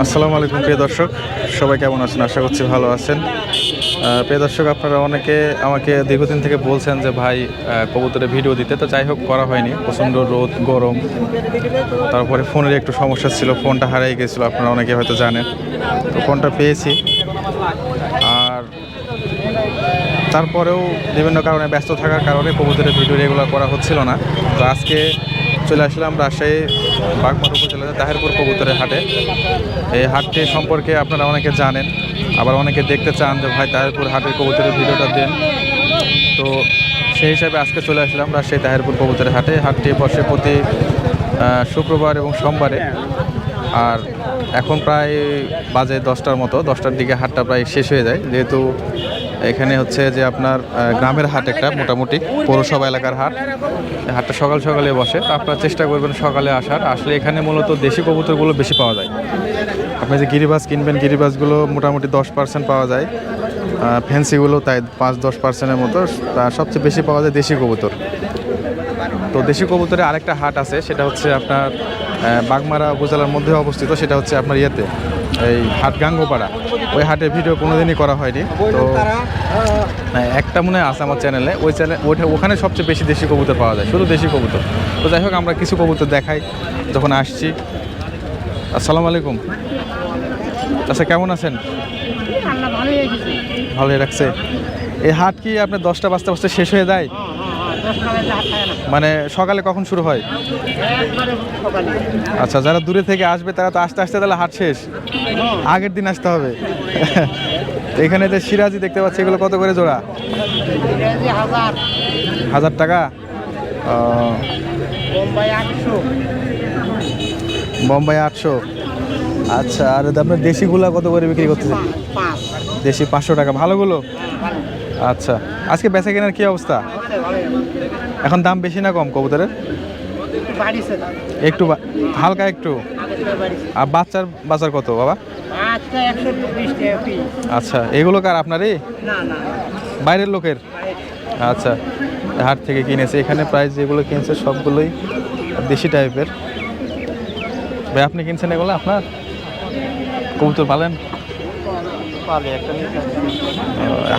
আসসালামু আলাইকুম, প্রিয় দর্শক। সবাই কেমন আছেন? আশা করছি ভালো আছেন। প্রিয় দর্শক, আপনারা অনেকে আমাকে দীর্ঘদিন থেকে বলছেন যে, ভাই কবুতরের ভিডিও দিতে। তো যাই হোক, করা হয়নি। প্রচণ্ড রোদ, গরম। তারপরে ফোনের একটু সমস্যা ছিল, ফোনটা হারিয়ে গেছিল, আপনারা অনেকে হয়তো জানেন। তো ফোনটা পেয়েছি। আর তারপরেও বিভিন্ন কারণে ব্যস্ত থাকার কারণে কবুতরের ভিডিও রেগুলার করা হচ্ছিল না। তো আজকে চলে আসলাম রাজশাহী বাগমার উপজেলার তাহেরপুর কবুতরের হাটে। এই হাটটি সম্পর্কে আপনারা অনেকে জানেন, আবার অনেকে দেখতে চান যে ভাই তাহেরপুর হাটের কবুতরের ভিডিওটা দেন। তো সেই হিসাবে আজকে চলে আসলাম রাজশাহী তাহেরপুর কবুতরের হাটে। হাটটি বসে প্রতি শুক্রবার এবং সোমবারে। আর এখন প্রায় বাজে দশটার মতো, দশটার দিকে হাটটা প্রায় শেষ হয়ে যায়। যেহেতু এখানে হচ্ছে যে আপনার গ্রামের হাট একটা মোটামুটি, পৌরসভা এলাকার হাট। হাটটা সকাল সকালে বসে আপনারা চেষ্টা করবেন সকালে আসার। আসলে এখানে মূলত দেশি কবুতরগুলো বেশি পাওয়া যায়। আপনি যে গিরিবাস কিনবেন, গিরিবাসগুলো মোটামুটি দশ পার্সেন্ট পাওয়া যায়। ফ্যান্সিগুলো তাই পাঁচ দশ পার্সেন্টের মতো। সবচেয়ে বেশি পাওয়া যায় দেশি কবুতর। তো দেশি কবুতরে আরেকটা হাট আছে, সেটা হচ্ছে আপনার বাগমারা উপজেলার মধ্যে অবস্থিত, সেটা হচ্ছে আপনার ইয়েতে, এই হাট গাঙ্গোপাড়া ওই হাটের ভিডিও কোনোদিনই করা হয়নি। তো হ্যাঁ, একটা মনে হয় আছে আমার চ্যানেলে ওই চ্যানেল ওইটা ওখানে সবচেয়ে বেশি দেশি কবুতর পাওয়া যায় শুধু দেশি কবুতর। তো যাই হোক আমরা কিছু কবুতর দেখাই যখন আসছি। আসসালামু আলাইকুম। আচ্ছা কেমন আছেন? ভালোই রাখছে। এই হাট কি আপনার দশটা বাজতে বাজতে শেষ হয়ে যায়? মানে সকালে কখন শুরু হয়? আচ্ছা যারা দূরে থেকে আসবে, তারা তো আস্তে আস্তে তাহলে হাট শেষ। আগের দিন আসতে হবে। এখানে যে সিরাজি দেখতে পাচ্ছি, এগুলো কত করে জোড়া? হাজার টাকা? বোম্বাই আটশো। আচ্ছা আর আপনার দেশিগুলা কত করে বিক্রি করতেছে পাঁচ দেশি পাঁচশো টাকা। ভালোগুলো? ভালো আচ্ছা। আজকে বেচা কেনার কি অবস্থা? এখন দাম বেশি না কম কবুতরের? একটু হালকা একটু। আর বাচ্চার বাজার কত বাবা? আচ্ছা এগুলো কার আপনারই? বাইরের লোকের? আচ্ছা হাট থেকে কিনেছে। এখানে প্রায় যেগুলো কিনছে সবগুলোই দেশি টাইপের। ভাই আপনি কিনছেন এগুলো আপনার? কবুতর পালেন?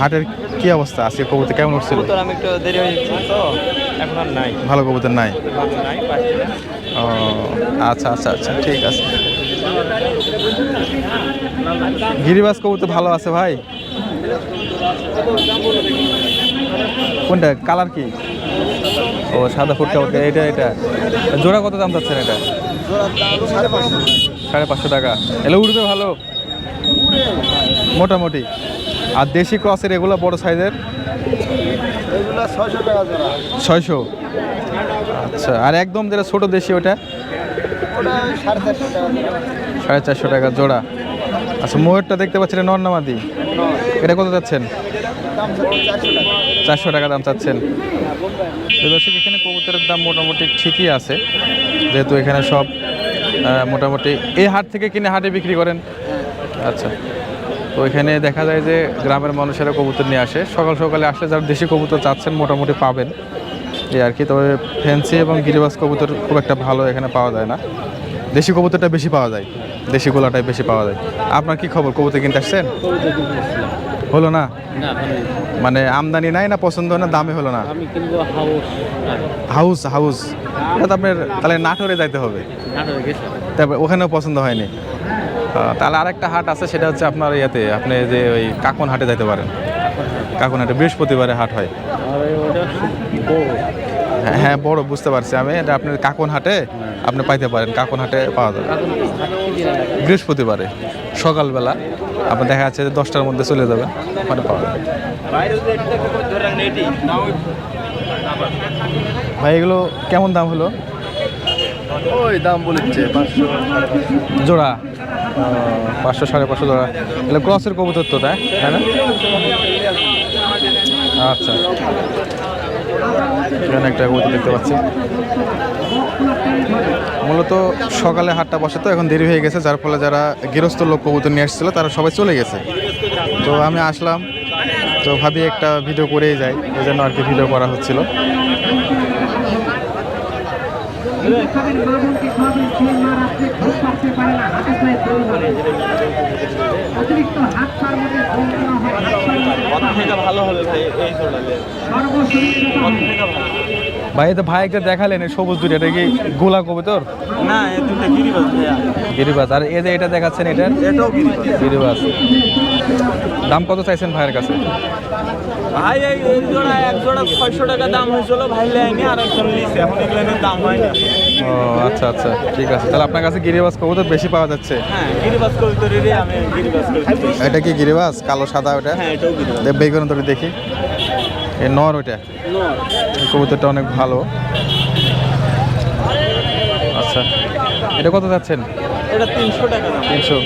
হাটের কি অবস্থা? আজকে কবুতর কেমন উঠছিল? তোর আমি একটু দেরি হয়ে যাচ্ছে তো এখন আর নাই। ভালো কবুতর নাই? নাই ও আচ্ছা আচ্ছা আচ্ছা ঠিক আছে। গিরিবাস কবুতর ভালো আছে ভাই? কোনটা? কালার কি? ও সাদা ফুট কাপড় এটা এটা। জোড়া কত দাম যাচ্ছেন এটা? সাড়ে পাঁচশো সাড়ে পাঁচশো টাকা। এলে উঠবে ভালো। মোটামুটি। আর দেশি ক্রসের এগুলো বড় সাইজের ছয়শো আচ্ছা আর একদম যেটা ছোট দেশি ওটা? সাড়ে চারশো টাকা জোড়া। আচ্ছা ময়ূরটা দেখতে পাচ্ছেন এটা নর্নামাদি। এটা কত যাচ্ছেন দাম চারশো টাকা দাম চাচ্ছেন। দর্শক এখানে কবুতরের দাম মোটামুটি ঠিকই আছে। যেহেতু এখানে সব মোটামুটি এই হাট থেকে কিনে হাটে বিক্রি করেন। আচ্ছা তো এখানে দেখা যায় যে গ্রামের মানুষেরা কবুতর নিয়ে আসে। সকাল সকালে আসলে যারা দেশি কবুতর চাচ্ছেন মোটামুটি পাবেন। এই আর কি তবে ফ্যান্সি এবং গিরিবাস কবুতর খুব একটা ভালো এখানে পাওয়া যায় না। দেশি কবুতরটা বেশি পাওয়া যায়। দেশি গোলাটাই বেশি পাওয়া যায়। আপনার কি খবর? কবুতর কিনতে আসছেন? হলো না? মানে আমদানি নাই না পছন্দ না দামে হলো না? হাউস হাউস এটা তো আপনার তাহলে নাটোরে যাইতে হবে। তারপর ওখানেও পছন্দ হয়নি। তাহলে আরেকটা হাট আছে সেটা হচ্ছে আপনার ইয়েতে আপনি যে ওই কাকন হাটে যাইতে পারেন। কাকন হাটে বৃহস্পতিবারে হাট হয়। হ্যাঁ হ্যাঁ বড় বুঝতে পারছি আমি। এটা আপনার কাকন হাটে আপনি পাইতে পারেন কাকন হাটে পাওয়া যাবে। বৃহস্পতিবারে সকালবেলা। আপনি দেখা যাচ্ছে যে দশটার মধ্যে চলে যাবেন ওখানে পাওয়া যাবে। ভাই এগুলো কেমন দাম হলো? ওই দাম বলেছে পাঁচশো। জোড়া? পাঁচশো, সাড়ে পাঁচশো জোড়া এগুলো ক্রসের কবুতর তো, তাই তাই না? আচ্ছা। এখানে একটা কবুতর দেখতে পাচ্ছি। মূলত সকালে হাটটা বসে তো, এখন দেরি হয়ে গেছে, যার ফলে যারা গৃহস্থ লোক কবুতর নিয়ে আসছিল, তারা সবাই চলে গেছে। তো আমি আসলাম। তো ভাবি একটা ভিডিও করেই যাই এই জন্য আর কি ভিডিও করা হচ্ছিল। ভাই তো ভাই একটা দেখালেন সবুজ দুটো এটা কি গোলা কবুতর? না গিরিবাস আর এই যে এটা দেখাচ্ছেন এটা গিরিবাস দাম কত চাইছেন ভাইয়ের কাছে? ভাই এই জোড়া এক জোড়া ছয়শো টাকা দাম হয়েছিল ভাই লেয়নি আর একজন লিছে এখন এগুলো দাম হয়নি। আচ্ছা আচ্ছা ঠিক আছে। তাহলে আপনার কাছে গিরিবাজ কবুতর বেশি পাওয়া যাচ্ছে? হ্যাঁ গিরিবাজ কবিতরেরই আমি গিরিবাজ কবিতর এটা কি গিরিবাজ কালো সাদা ওটা হ্যাঁ এটাও গিরিবাজ বেগুন তোর দেখি। এই নর ওইটা? এই কবুতরটা অনেক ভালো। আচ্ছা এটা কত যাচ্ছেন? এটা তিনশো টাকা দাম। তিনশো।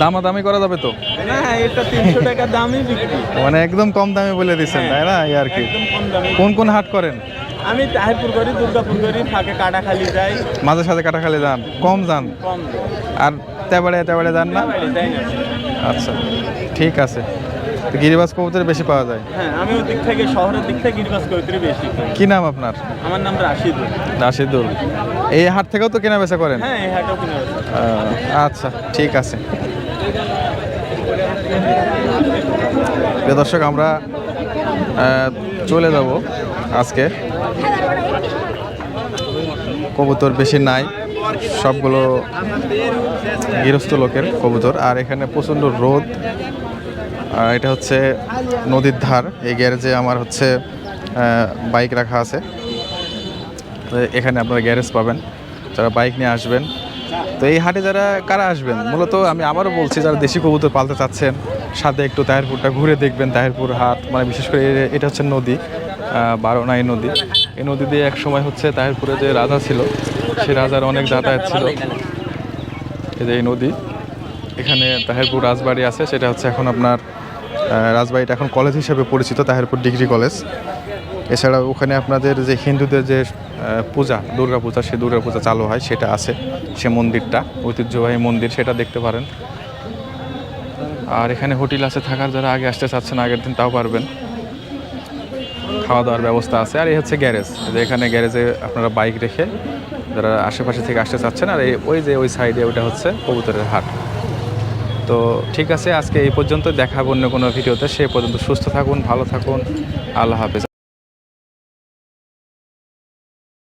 দামাদামি করা যাবে তো? না এটা তিনশো টাকা দামই বিক্রি। মানে একদম কম দামে বলে দিচ্ছেন তাই না? এই আর কি। কোন কোন হাট করেন? আমি তাহিরপুর করি দুর্গাপুর করি ফাঁকে কাটাখালি যাই। মাঝে সাথে কাটাখালি যান কম যান? কম। আর তেবাড়ে তেবাড়ে যান না? আচ্ছা ঠিক আছে। তো গিরিবাজ কবুতর বেশি পাওয়া যায়? হ্যাঁ আমি ওই দিক থেকে শহরের দিক থেকে গিরিবাস কবিতরই বেশি। কি নাম আপনার? আমার নাম রাশিদ রাশিদুল। এই হাট থেকেও তো কেনা বেচা করেন? হ্যাঁ এই হাটেও কিনে আচ্ছা ঠিক আছে। দর্শক আমরা চলে যাব আজকে। কবুতর বেশি নাই, সবগুলো গৃহস্থ লোকের কবুতর। আর এখানে প্রচণ্ড রোদ। আর এটা হচ্ছে নদীর ধার, এই গ্যারেজে আমার হচ্ছে বাইক রাখা আছে। এখানে আপনারা গ্যারেজ পাবেন। যারা বাইক নিয়ে আসবেন তো এই হাটে যারা, কারা আসবেন? মূলত আমি আবারও বলছি, যারা দেশি কবুতর পালতে চাচ্ছেন, সাথে একটু তাহেরপুরটা ঘুরে দেখবেন, তাহেরপুর হাট মানে বিশেষ করে এটা হচ্ছে নদী বারোনাই নদী। এই নদী দিয়ে এক সময় হচ্ছে তাহিরপুরে যে রাজা ছিল, সে রাজার অনেক যাতায়াত ছিল। এই যে এই নদী, এখানে তাহেরপুর রাজবাড়ি আছে, সেটা হচ্ছে এখন আপনার রাজবাড়িটা এখন কলেজ হিসেবে পরিচিত, তাহেরপুর ডিগ্রি কলেজ। এছাড়া ওখানে আপনাদের যে হিন্দুদের যে পূজা, দুর্গা পূজা সে দুর্গা পূজা চালু হয়, সেটা আছে, সে মন্দিরটা, ঐতিহ্যবাহী মন্দির, সেটা দেখতে পারেন। আর এখানে হোটেল আছে, থাকার যারা আগে আসতে চাচ্ছেন, আগের দিন তাও পারবেন। খাওয়া দাওয়ার ব্যবস্থা আছে, আর এই হচ্ছে গ্যারেজ। যে এখানে গ্যারেজে আপনারা বাইক রেখে যারা আশেপাশে থেকে আসতে চাচ্ছেন, আর এই, ওই যে ওই সাইডে ওটা হচ্ছে কবুতরের হাট। তো ঠিক আছে, আজকে এই পর্যন্ত দেখাবো অন্য কোনো ভিডিওতে, সে পর্যন্ত সুস্থ থাকুন, ভালো থাকুন, আল্লাহ হাফেজ।